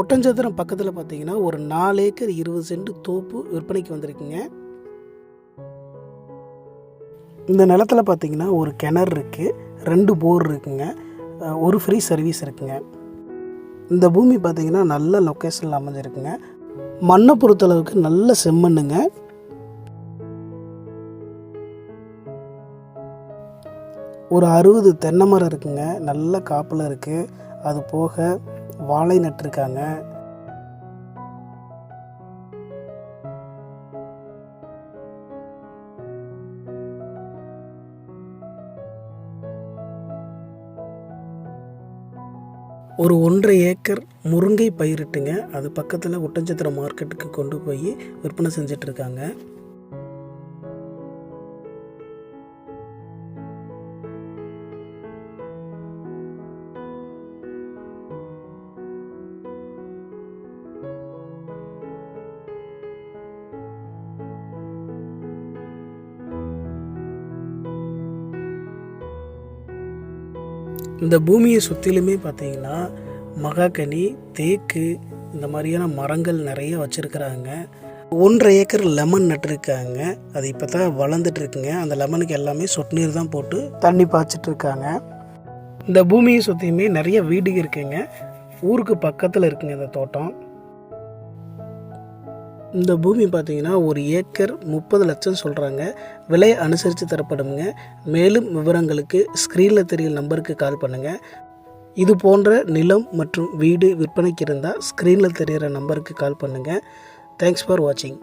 ஒட்டஞ்சத்திரம் பக்கத்தில் பார்த்தீங்கன்னா ஒரு நாலு ஏக்கர் இருபது சென்ட் தோப்பு விற்பனைக்கு வந்திருக்குங்க. இந்த நிலத்துல பார்த்தீங்கன்னா ஒரு கிணறு இருக்குது ரெண்டு போர் இருக்குங்க ஒரு ஃப்ரீ சர்வீஸ் இருக்குங்க. இந்த பூமி பார்த்தீங்கன்னா நல்ல லொக்கேஷனில் அமைஞ்சிருக்குங்க. மண்ணை பொறுத்தளவுக்கு நல்ல செம்மண்ணுங்க. ஒரு அறுபது தென்னை மரம் இருக்குங்க நல்ல காப்பில் இருக்குது அது போக வாழை நட்டிருக்காங்க. ஒரு ஒன்றரை ஏக்கர் முருங்கை பயிரிட்டுங்க. அது பக்கத்தில் ஒட்டஞ்சத்திரம் மார்க்கெட்டுக்கு கொண்டு போய் விற்பனை செஞ்சுட்டு இந்த பூமியை சுற்றிலுமே பார்த்தீங்கன்னா மகாகனி தேக்கு இந்த மாதிரியான மரங்கள் நிறைய வச்சுருக்கிறாங்க. ஒன்றரை ஏக்கர் லெமன் நட்டிருக்காங்க. அது இப்போ தான் வளர்ந்துட்டு இருக்குங்க அந்த லெமனுக்கு எல்லாமே சொட்டு நீர் தான் போட்டு தண்ணி பாய்ச்சிட்ருக்காங்க இந்த பூமியை சுற்றியுமே நிறைய வீடுகள் இருக்குங்க. ஊருக்கு பக்கத்தில் இருக்குங்க இந்த தோட்டம். இந்த பூமி பார்த்தீங்கன்னா ஒரு ஏக்கர் முப்பது லட்சம் சொல்கிறாங்க விலை அனுசரித்து தரப்படுங்க மேலும் விவரங்களுக்கு ஸ்க்ரீனில் தெரியும் நம்பருக்கு கால் பண்ணுங்கள் இது போன்ற நிலம் மற்றும் வீடு விற்பனைக்கு இருந்தால் ஸ்க்ரீனில் தெரிகிற நம்பருக்கு கால் பண்ணுங்கள் தேங்க்ஸ் ஃபார் வாட்சிங்